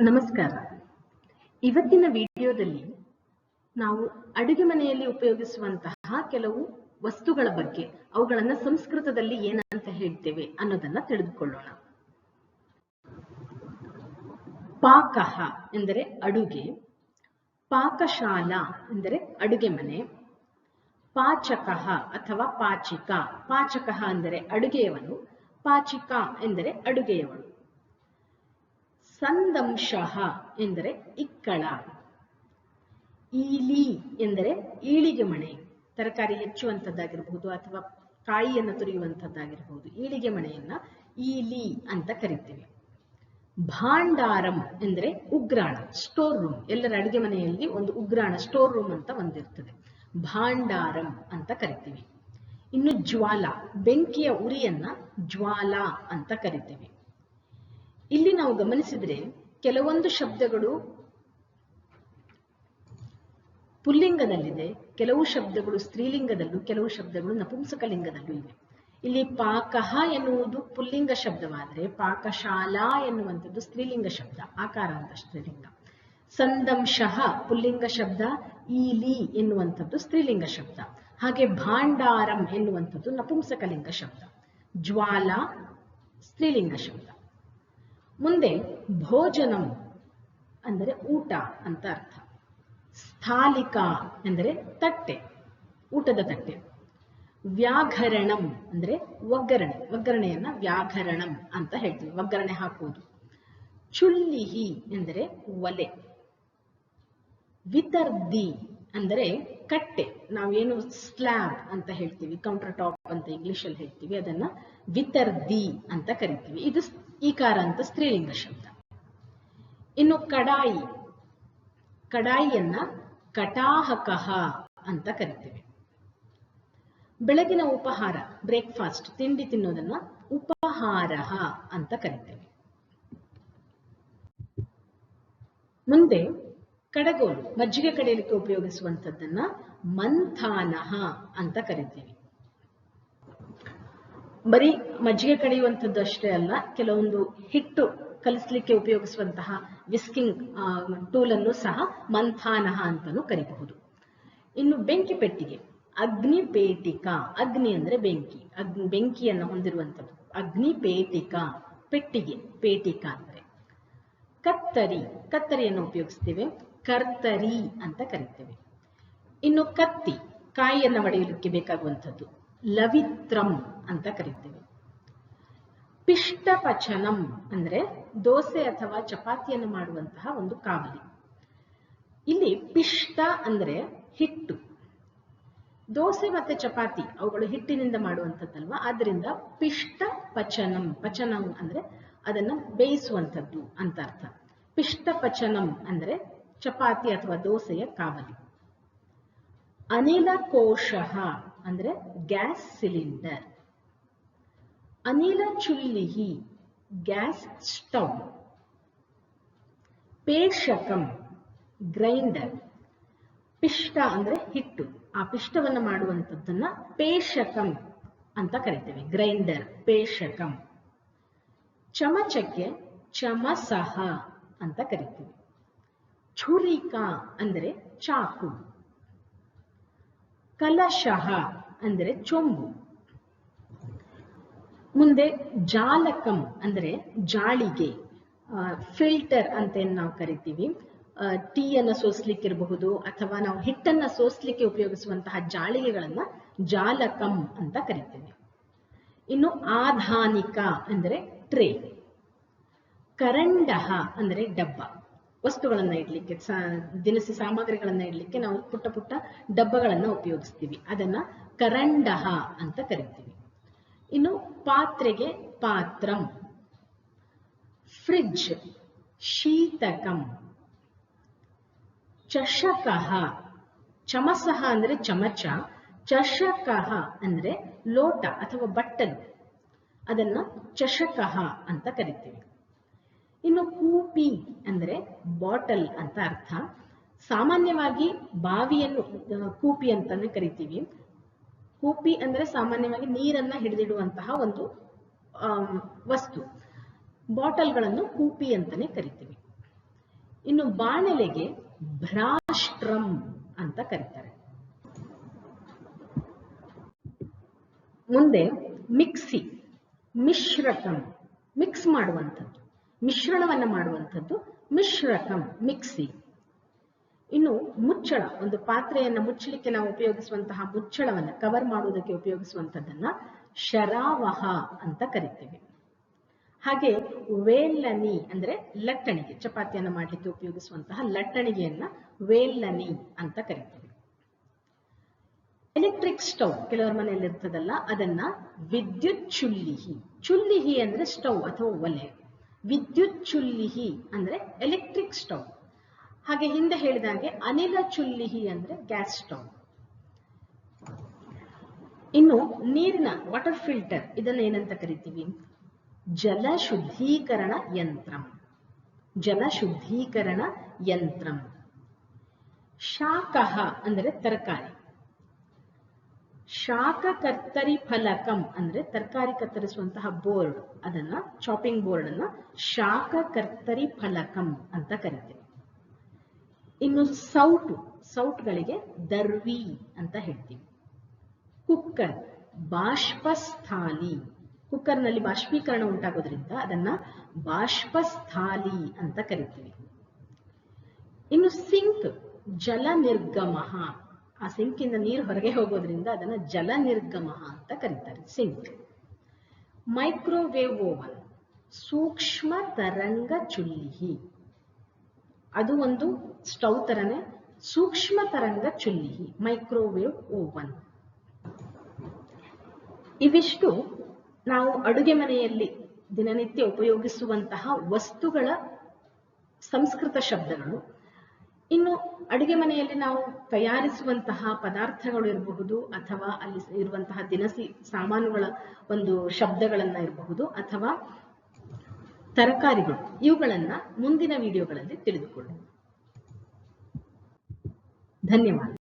ನಮಸ್ಕಾರ. ಇವತ್ತಿನ ವಿಡಿಯೋದಲ್ಲಿ ನಾವು ಅಡುಗೆ ಮನೆಯಲ್ಲಿ ಉಪಯೋಗಿಸುವಂತಹ ಕೆಲವು ವಸ್ತುಗಳ ಬಗ್ಗೆ, ಅವುಗಳನ್ನ ಸಂಸ್ಕೃತದಲ್ಲಿ ಏನಂತ ಹೇಳ್ತೇವೆ ಅನ್ನೋದನ್ನ ತಿಳಿದುಕೊಳ್ಳೋಣ. ಪಾಕ ಎಂದರೆ ಅಡುಗೆ, ಪಾಕಶಾಲಾ ಎಂದರೆ ಅಡುಗೆ ಮನೆ ಪಾಚಕ ಅಥವಾ ಪಾಚಿಕ ಪಾಚಕ ಅಂದರೆ ಅಡುಗೆಯವನು, ಪಾಚಿಕ ಎಂದರೆ ಅಡುಗೆಯವಳು ಸಂದಂಶಃ ಎಂದರೆ ಇಕ್ಕಳ. ಈಲಿ ಎಂದರೆ ಈಳಿಗೆ ಮಣೆ. ತರಕಾರಿ ಹೆಚ್ಚುವಂಥದ್ದಾಗಿರಬಹುದು ಅಥವಾ ಕಾಯಿಯನ್ನು ತುರಿಯುವಂಥದ್ದಾಗಿರಬಹುದು. ಈಳಿಗೆ ಮಣೆಯನ್ನ ಈಲಿ ಅಂತ ಕರಿತೀವಿ. ಭಾಂಡಾರಂ ಎಂದರೆ ಉಗ್ರಾಣ ಸ್ಟೋರ್ ರೂಮ್ ಎಲ್ಲರ ಅಡುಗೆ ಮನೆಯಲ್ಲಿ ಒಂದು ಉಗ್ರಾಣ ಸ್ಟೋರ್ ರೂಮ್ ಅಂತ ಒಂದಿರ್ತದೆ. ಭಾಂಡಾರಂ ಅಂತ ಕರಿತೀವಿ. ಇನ್ನು ಜ್ವಾಲ, ಬೆಂಕಿಯ ಉರಿಯನ್ನ ಜ್ವಾಲ ಅಂತ ಕರಿತೀವಿ. ಇಲ್ಲಿ ನಾವು ಗಮನಿಸಿದ್ರೆ ಕೆಲವೊಂದು ಶಬ್ದಗಳು ಪುಲ್ಲಿಂಗದಲ್ಲಿದೆ ಕೆಲವು ಶಬ್ದಗಳು ಸ್ತ್ರೀಲಿಂಗದಲ್ಲೂ, ಕೆಲವು ಶಬ್ದಗಳು ನಪುಂಸಕಲಿಂಗದಲ್ಲೂ ಇವೆ. ಇಲ್ಲಿ ಪಾಕಃ ಎನ್ನುವುದು ಪುಲ್ಲಿಂಗ ಶಬ್ದವಾದರೆ, ಪಾಕಶಾಲಾ ಎನ್ನುವಂಥದ್ದು ಸ್ತ್ರೀಲಿಂಗ ಶಬ್ದ, ಆಕಾರ ಸ್ತ್ರೀಲಿಂಗ. ಸಂದಂಶಃ ಪುಲ್ಲಿಂಗ ಶಬ್ದ, ಈಲಿ ಎನ್ನುವಂಥದ್ದು ಸ್ತ್ರೀಲಿಂಗ ಶಬ್ದ. ಹಾಗೆ ಭಾಂಡಾರಂ ಎನ್ನುವಂಥದ್ದು ನಪುಂಸಕಲಿಂಗ ಶಬ್ದ. ಜ್ವಾಲ ಸ್ತ್ರೀಲಿಂಗ ಶಬ್ದ. ಮುಂದೆ ಭೋಜನಂ ಅಂದರೆ ಊಟ ಅಂತ ಅರ್ಥ. ಸ್ಥಾಲಿಕಾ ಅಂದರೆ ತಟ್ಟೆ, ಊಟದ ತಟ್ಟೆ. ವ್ಯಾಘರಣಂ ಅಂದ್ರೆ ಒಗ್ಗರಣೆ, ಒಗ್ಗರಣೆಯನ್ನ ವ್ಯಾಘರಣಂ ಅಂತ ಹೇಳ್ತೀವಿ, ಒಗ್ಗರಣೆ ಹಾಕುವುದು. ಚುಲ್ಲಿಹಿ ಎಂದರೆ ಒಲೆ. ವಿತರ್ದಿ ಅಂದರೆ ಕಟ್ಟೆ. ನಾವೇನು ಸ್ಲ್ಯಾಬ್ ಅಂತ ಹೇಳ್ತೀವಿ ಕೌಂಟರ್ ಟಾಪ್ ಅಂತ ಇಂಗ್ಲಿಷ್ ಅಲ್ಲಿ ಹೇಳ್ತೀವಿ, ಅದನ್ನ ವಿತರ್ದಿ ಅಂತ ಕರಿತೀವಿ. ಇದು ಈಕಾರ ಅಂತ ಸ್ತ್ರೀಲಿಂಗ ಶಬ್ದ. ಇನ್ನು ಕಡಾಯಿ, ಕಡಾಯಿಯನ್ನ ಕಟಾಹಕಹ ಅಂತ ಕರಿತೀವಿ. ಬೆಳಗಿನ ಉಪಹಾರ ಬ್ರೇಕ್ಫಾಸ್ಟ್ ತಿಂಡಿ ತಿನ್ನೋದನ್ನ ಉಪಹಾರ ಅಂತ ಕರಿತೇವೆ. ಮುಂದೆ ಕಡಗೋಲು, ಮಜ್ಜಿಗೆ ಕಡೆಯಲಿಕ್ಕೆ ಉಪಯೋಗಿಸುವಂಥದ್ದನ್ನ ಮಂಥಾನಹ ಅಂತ ಕರಿತೀವಿ. ಬರೀ ಮಜ್ಜಿಗೆ ಕಡೆಯುವಂಥದ್ದು ಅಷ್ಟೇ ಅಲ್ಲ, ಕೆಲವೊಂದು ಹಿಟ್ಟು ಕಲಿಸ್ಲಿಕ್ಕೆ ಉಪಯೋಗಿಸುವಂತಹ ವಿಸ್ಕಿಂಗ್ ಟೂಲ್ ಅನ್ನು ಸಹ ಮಂಥಾನಹ ಅಂತಾನೂ ಕರಿಬಹುದು. ಇನ್ನು ಬೆಂಕಿ ಪೆಟ್ಟಿಗೆ, ಅಗ್ನಿ ಪೇಟಿಕ, ಅಗ್ನಿ ಅಂದ್ರೆ ಬೆಂಕಿ ಅಗ್ನಿ ಬೆಂಕಿಯನ್ನು ಹೊಂದಿರುವಂಥದ್ದು, ಅಗ್ನಿ ಪೇಟಿಕ, ಪೆಟ್ಟಿಗೆ, ಪೇಟಿಕ ಅಂದ್ರೆ ಕತ್ತರಿ, ಕತ್ತರಿಯನ್ನು ಉಪಯೋಗಿಸ್ತೇವೆ. ಕರ್ತರಿ ಅಂತ ಕರಿತೇವೆ. ಇನ್ನು ಕತ್ತಿ, ಕಾಯಿಯನ್ನು ಒಡೆಯಲಿಕ್ಕೆ ಬೇಕಾಗುವಂಥದ್ದು. ಲವಿತ್ರಂ ಅಂತ ಕರಿತೇವೆ. ಪಿಷ್ಟಪಚನಂ ಅಂದ್ರೆ ದೋಸೆ ಅಥವಾ ಚಪಾತಿಯನ್ನು ಮಾಡುವಂತಹ ಒಂದು ಕಾವಲಿ. ಇಲ್ಲಿ ಪಿಷ್ಟ ಅಂದ್ರೆ ಹಿಟ್ಟು. ದೋಸೆ ಮತ್ತೆ ಚಪಾತಿ ಅವುಗಳು ಹಿಟ್ಟಿನಿಂದ ಮಾಡುವಂಥದ್ದಲ್ವಾ? ಆದ್ರಿಂದ ಪಿಷ್ಟ ಪಚನಂ ಪಚನಂ ಅಂದ್ರೆ ಅದನ್ನ ಬೇಯಿಸುವಂಥದ್ದು ಅಂತ ಅರ್ಥ. ಪಿಷ್ಟ ಪಚನಂ ಅಂದ್ರೆ ಚಪಾತಿ ಅಥವಾ ದೋಸೆಯ ಕಾವಲಿ ಅನಿಲ ಕೋಶ ಅಂದ್ರೆ ಗ್ಯಾಸ್ ಸಿಲಿಂಡರ್. ಅನಿಲ ಚುಲ್ಲಿಹಿ, ಗ್ಯಾಸ್ ಸ್ಟವ್. ಪೇಷಕಂ ಗ್ರೈಂಡರ್. ಪಿಷ್ಟ ಅಂದ್ರೆ ಹಿಟ್ಟು. ಆ ಪಿಷ್ಟವನ್ನು ಮಾಡುವಂಥದ್ದನ್ನ ಪೇಷಕಂ ಅಂತ ಕರಿತೇವೆ. ಗ್ರೈಂಡರ್ ಪೇಷಕಂ ಚಮಚಕ್ಕೆ ಚಮಸಹ ಅಂತ ಕರಿತೀವಿ. ಛುರಿಕಾ ಅಂದರೆ ಚಾಕು. ಕಲಶಃ ಅಂದರೆ ಚೊಂಬು. ಮುಂದೆ ಜಾಲಕಂ ಅಂದರೆ ಜಾಳಿಗೆ. ಫಿಲ್ಟರ್ ಅಂತ ನಾವು ಕರಿತೀವಿ? ಟೀಯನ್ನು ಸೋಸ್ಲಿಕ್ಕಿರಬಹುದು ಅಥವಾ ನಾವು ಹಿಟ್ಟನ್ನ ಸೋಸ್ಲಿಕ್ಕೆ ಉಪಯೋಗಿಸುವಂತಹ ಜಾಳಿಗೆಗಳನ್ನ ಜಾಲಕಂ ಅಂತ ಕರಿತೀವಿ. ಇನ್ನು ಆಧಾನಿಕ ಅಂದರೆ ಟ್ರೇ. ಕರಂಡಹ ಅಂದರೆ ಡಬ್ಬ. ವಸ್ತುಗಳನ್ನ ಇಡ್ಲಿಕ್ಕೆ ದಿನಸಿ ಸಾಮಗ್ರಿಗಳನ್ನ ಇಡ್ಲಿಕ್ಕೆ ನಾವು ಪುಟ್ಟ ಪುಟ್ಟ ಡಬ್ಬಗಳನ್ನ ಉಪಯೋಗಿಸ್ತೀವಿ. ಅದನ್ನ ಕರಂಡಹ ಅಂತ ಕರಿತೀವಿ. ಇನ್ನು ಪಾತ್ರೆಗೆ ಪಾತ್ರಂ. ಫ್ರಿಡ್ಜ್, ಶೀತಕಂ. ಚಷಕಃ ಚಮಸಹ ಅಂದ್ರೆ ಚಮಚ ಚಷಕಃ ಅಂದ್ರೆ ಲೋಟ ಅಥವಾ ಬಟ್ಟಲು. ಅದನ್ನ ಚಷಕಃ ಅಂತ ಕರಿತೀವಿ. ಇನ್ನು ಕೂಪಿ ಅಂದ್ರೆ ಬಾಟಲ್ ಅಂತ ಅರ್ಥ. ಸಾಮಾನ್ಯವಾಗಿ ಬಾವಿಯನ್ನು ಕೂಪಿ ಅಂತಾನೆ ಕರಿತೀವಿ. ಕೂಪಿ ಅಂದ್ರೆ ಸಾಮಾನ್ಯವಾಗಿ ನೀರನ್ನ ಹಿಡಿದಿಡುವಂತಹ ಒಂದು ವಸ್ತು. ಬಾಟಲ್ಗಳನ್ನು ಕೂಪಿ ಅಂತಾನೆ ಕರಿತೀವಿ. ಇನ್ನು ಬಾಣಲೆಗೆ ಭ್ರಾಷ್ಟ್ರಂ ಅಂತ ಕರೀತಾರೆ. ಮುಂದೆ ಮಿಕ್ಸಿ ಮಿಶ್ರಕಂ ಮಿಕ್ಸ್ ಮಾಡುವಂಥದ್ದು. ಮಿಶ್ರಣವನ್ನ ಮಾಡುವಂಥದ್ದು ಮಿಶ್ರಕಂ ಮಿಕ್ಸಿ. ಇನ್ನು ಮುಚ್ಚಳ, ಒಂದು ಪಾತ್ರೆಯನ್ನು ಮುಚ್ಚಲಿಕ್ಕೆ ನಾವು ಉಪಯೋಗಿಸುವಂತಹ ಮುಚ್ಚಳವನ್ನ ಕವರ್ ಮಾಡುವುದಕ್ಕೆ ಉಪಯೋಗಿಸುವಂಥದ್ದನ್ನ ಶರಾವಹ ಅಂತ ಕರಿತೇವೆ. ಹಾಗೆ ವೇಲ್ಲನಿ ಅಂದ್ರೆ ಲಟ್ಟಣಿಗೆ, ಚಪಾತಿಯನ್ನು ಮಾಡಲಿಕ್ಕೆ ಉಪಯೋಗಿಸುವಂತಹ ಲಟ್ಟಣಿಗೆಯನ್ನ ವೇಲ್ಲನಿ ಅಂತ ಕರಿತೇವೆ. ಎಲೆಕ್ಟ್ರಿಕ್ ಸ್ಟವ್ ಕೆಲವರ ಮನೆಯಲ್ಲಿ ಇರ್ತದಲ್ಲ ಅದನ್ನ ವಿದ್ಯುತ್ ಚುಲ್ಲಿಹಿ. ಚುಲ್ಲಿಹಿ ಅಂದ್ರೆ ಸ್ಟವ್ ಅಥವಾ ಒಲೆ. ವಿದ್ಯುತ್ ಚುಲ್ಲಿಹಿ ಅಂದ್ರೆ ಎಲೆಕ್ಟ್ರಿಕ್ ಸ್ಟವ್ ಹಾಗೆ ಹಿಂದೆ ಹೇಳಿದ ಹಾಗೆ ಅನಿಲ ಚುಲ್ಲಿಹಿ ಅಂದ್ರೆ ಗ್ಯಾಸ್ ಸ್ಟವ್ ಇನ್ನು ನೀರಿನ ವಾಟರ್ ಫಿಲ್ಟರ್ ಇದನ್ನ ಏನಂತ ಕರಿತೀವಿ? ಜಲ ಶುದ್ಧೀಕರಣ ಯಂತ್ರ. ಜಲ ಶುದ್ಧೀಕರಣ ಯಂತ್ರಂ. ಶಾಖ ಅಂದರೆ ತರಕಾರಿ. ಶಾಖ ಕತ್ತರಿ ಫಲಕಂ ಅಂದ್ರೆ ತರಕಾರಿ ಕತ್ತರಿಸುವಂತಹ ಬೋರ್ಡ್, ಅದನ್ನ ಚಾಪಿಂಗ್ ಬೋರ್ಡ್ ಅನ್ನ ಶಾಖ ಕರ್ತರಿ ಫಲಕಂ ಅಂತ ಕರಿತೇವೆ. ಇನ್ನು ಸೌಟು, ಸೌಟ್ಗಳಿಗೆ ದರ್ವಿ ಅಂತ ಹೇಳ್ತೀವಿ. ಕುಕ್ಕರ್, ಬಾಷ್ಪಸ್ಥಾಲಿ. ಕುಕ್ಕರ್ನಲ್ಲಿ ಬಾಷ್ಪೀಕರಣ ಉಂಟಾಗೋದ್ರಿಂದ ಅದನ್ನ ಬಾಷ್ಪಸ್ಥಾಲಿ ಅಂತ ಕರಿತೀವಿ. ಇನ್ನು ಸಿಂಕ್ ಜಲ ನಿರ್ಗಮ ಆ ಸಿಂಕಿಂದ ನೀರು ಹೊರಗೆ ಹೋಗೋದ್ರಿಂದ ಅದನ್ನ ಜಲ ನಿರ್ಗಮ ಅಂತ ಕರೀತಾರೆ ಸಿಂಕ್. ಮೈಕ್ರೋವೇವ್ ಓವನ್, ಸೂಕ್ಷ್ಮ ತರಂಗ ಚುಲ್ಲಿಹಿ. ಅದು ಒಂದು ಸ್ಟವ್ ತರನೇ ಸೂಕ್ಷ್ಮ ತರಂಗ ಚುಲ್ಲಿಹಿ, ಮೈಕ್ರೋವೇವ್ ಓವನ್. ಇವಿಷ್ಟು ನಾವು ಅಡುಗೆ ಮನೆಯಲ್ಲಿ ದಿನನಿತ್ಯ ಉಪಯೋಗಿಸುವಂತಹ ವಸ್ತುಗಳ ಸಂಸ್ಕೃತ ಶಬ್ದಗಳು. ಇನ್ನು ಅಡುಗೆ ಮನೆಯಲ್ಲಿ ನಾವು ತಯಾರಿಸುವಂತಹ ಪದಾರ್ಥಗಳು ಇರಬಹುದು ಅಥವಾ ಅಲ್ಲಿ ಇರುವಂತಹ ದಿನಸಿ ಸಾಮಾನುಗಳ ಒಂದು ಶಬ್ದಗಳನ್ನ ಇರಬಹುದು ಅಥವಾ ತರಕಾರಿಗಳು. ಇವುಗಳನ್ನ ಮುಂದಿನ ವಿಡಿಯೋಗಳಲ್ಲಿ ತಿಳಿದುಕೊಳ್ಳೋಣ. ಧನ್ಯವಾದ.